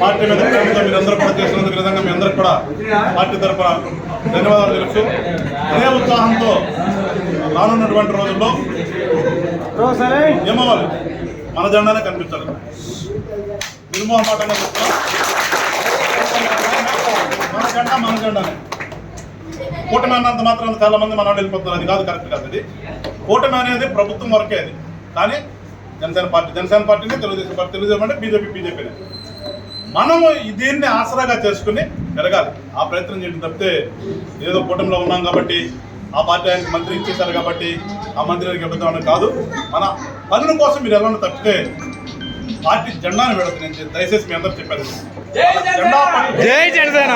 Party మీద ప్రేమతో మీరందరూ కూడా చేసినందుకు విధంగా మీ అందరికి కూడా పార్టీ తరఫున ధన్యవాదాలు తెలుసు అదే ఉత్సాహంతో రానున్నటువంటి రోజుల్లో ఏమవ్వాలి మన జెండానే కనిపించాలి నిర్మోహమాటంగా చెప్తున్నా మన జెండా మన జెండానే కూటమి అన్నంత మాత్రం చాలా మంది మన వాళ్ళు వెళ్ళిపోతున్నారు అది కాదు కరెక్ట్ కాదు అది కూటమి అనేది ప్రభుత్వం వరకే అది కానీ జనసేన పార్టీ జనసేన పార్టీని తెలుగుదేశం పార్టీ తెలుగుదేశం అంటే బీజేపీ బీజేపీనే. మనము దీన్ని ఆసరాగా చేసుకుని పెరగాలి. ఆ ప్రయత్నం చేయడం తప్పితే ఏదో కూటమిలో ఉన్నాం కాబట్టి ఆ పార్టీ ఆయనకి మంత్రి ఇచ్చేశారు కాబట్టి ఆ మంత్రికి ఇవ్వడం కాదు. మన పనుల కోసం మీరు ఎలా తప్పితే పార్టీ జెండాను పెడతాను నేను దయచేసి మీ అందరూ చెప్పాను జెండా జనసేన!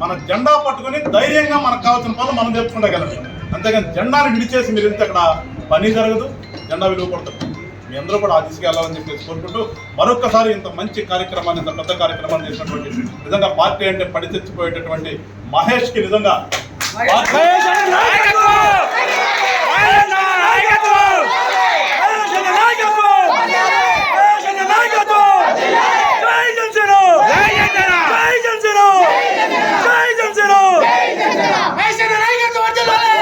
మన జెండా పట్టుకొని ధైర్యంగా మనకు కావాల్సిన పనులు మనం చేసుకుంటగలం అంతేగాని జెండాని విడిచేసి మీరు వెళ్తే అక్కడ పని జరగదు జెండా విలువ పడుతుంది మీ అందరూ కూడా ఆ దిశగా వెళ్ళాలని చెప్పేసి కోరుకుంటూ మరొక్కసారి ఇంత మంచి కార్యక్రమాన్ని ఇంత పెద్ద కార్యక్రమాన్ని చేసినటువంటి నిజంగా పార్టీ అంటే పడి తెచ్చిపోయేటటువంటి మహేష్కి నిజంగా పార్టీ- వేసిన నాయకత్వం వర్ధిల్లాలి!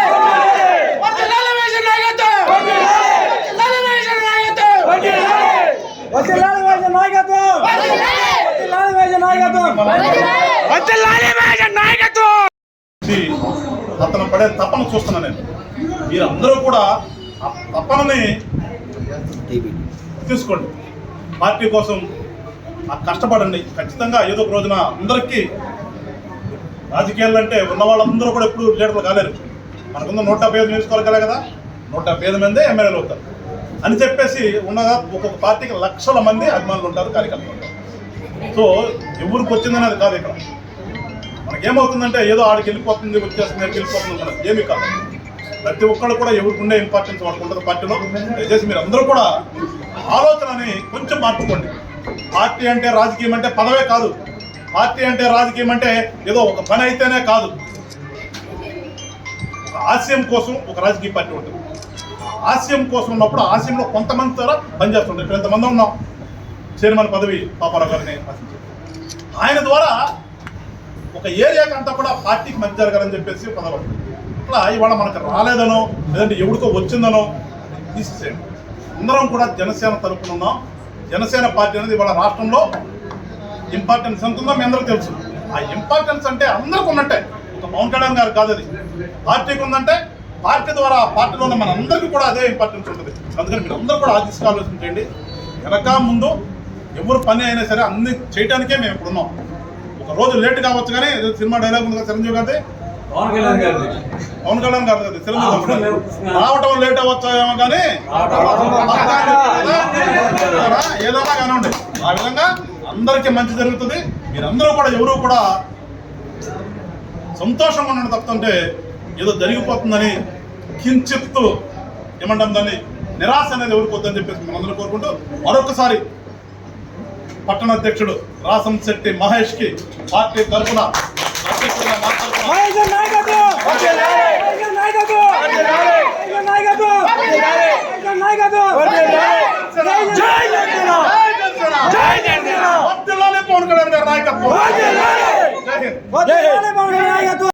వర్ధిల్లాలి వేసిన నాయకత్వం! వర్ధిల్లాలి వేసిన నాయకత్వం! నుంచి అతను పడే తపన చూస్తున్నా నేను. మీరందరూ కూడా ఆ తపనని తీసుకోండి. పార్టీ కోసం ఆ కష్టపడండి. ఖచ్చితంగా ఏదో ఒక రోజున అందరికీ రాజకీయాలు అంటే ఉన్న వాళ్ళందరూ కూడా ఎప్పుడు లీడర్లు కాలేరు. మనకున్న నూట డెబ్బై ఐదు నియోజకవర్గాలే కదా? నూట డెబ్బై ఐదు మంది ఎమ్మెల్యేలు అవుతారు. అని చెప్పేసి ఉన్నగా ఒక్కొక్క పార్టీకి లక్షల మంది అభిమానులు ఉంటారు కార్యకర్తలు ఉంటారు. సో ఎవరికి వచ్చిందని అది కాదు ఇక్కడ. మనకేమవుతుందంటే ఏదో ఆడికి వెళ్ళిపోతుంది వచ్చేస్తుంది వెళ్ళిపోతుంది మనకి ఏమీ కాదు. ప్రతి ఒక్కళ్ళు కూడా ఎవరికి ఉండే ఇంపార్టెన్స్ వాళ్ళకి ఉంటుంది పార్టీలో. దయచేసి మీరు అందరూ కూడా ఆలోచనని కొంచెం మార్చుకోండి. పార్టీ అంటే రాజకీయం అంటే పదవే కాదు. పార్టీ అంటే రాజకీయం అంటే ఏదో ఒక పని అయితేనే కాదు. ఆశయం కోసం ఒక రాజకీయ పార్టీ ఉంటుంది. ఆశయం కోసం ఉన్నప్పుడు ఆశయంలో కొంతమంది ద్వారా పనిచేస్తుంటారు. ఇప్పుడు ఎంతమంది ఉన్నాం? చైర్మన్ పదవి పాపారావు గారిని ఆశించారు. ఆయన ద్వారా ఒక ఏరియాకి అంతా కూడా పార్టీకి మంచి జరగాలని చెప్పేసి పదవి ఇట్లా ఇవాళ మనకు రాలేదనో లేదంటే ఎవరికో వచ్చిందనో తీసేసేయండి. అందరం కూడా జనసేన తరపున ఉన్నాం. జనసేన పార్టీ అనేది ఇవాళ రాష్ట్రంలో ఇంపార్టెన్స్ ఎంత ఉందో మీ అందరూ తెలుసు. ఆ ఇంపార్టెన్స్ అంటే అందరికి ఉన్నట్టే. ఒక పవన్ కళ్యాణ్ గారు కాదు అది పార్టీకి ఉందంటే పార్టీ ద్వారా ఆ పార్టీలో ఉన్న మన అందరికీ కూడా అదే ఇంపార్టెన్స్ ఉంటుంది. అందుకని మీరు అందరూ కూడా ఆ దిశగా ఆలోచించండి వెనక ముందు ఎవరు పని అయినా సరే అన్ని చేయడానికే మేము ఇప్పుడు ఉన్నాం. ఒక రోజు లేట్ కావచ్చు కానీ ఏదో సినిమా డైలాగ్ ఉంది కదా చిరంజీవి గారిది? పవన్ కళ్యాణ్ గారిది. పవన్ కళ్యాణ్ గారు కదా చిరంజీవి రావటం లేట్ అవ్వచ్చేమో కానీ ఏదైనా కానివ్వండి. ఆ విధంగా అందరికీ మంచి జరుగుతుంది. మీరందరూ కూడా ఎవరు కూడా సంతోషంగా ఉండడం తప్పుతుంటే ఏదో జరిగిపోతుందని కించిత్తు ఏమంటాం దాన్ని? నిరాశ అనేది ఎవరికి వద్దని చెప్పేసి మనందరూ కోరుకుంటూ మరొకసారి పట్టణ అధ్యక్షుడు రాసం శెట్టి మహేష్కి పార్టీ తరఫున నాయకత్వం. జై హింద్! జై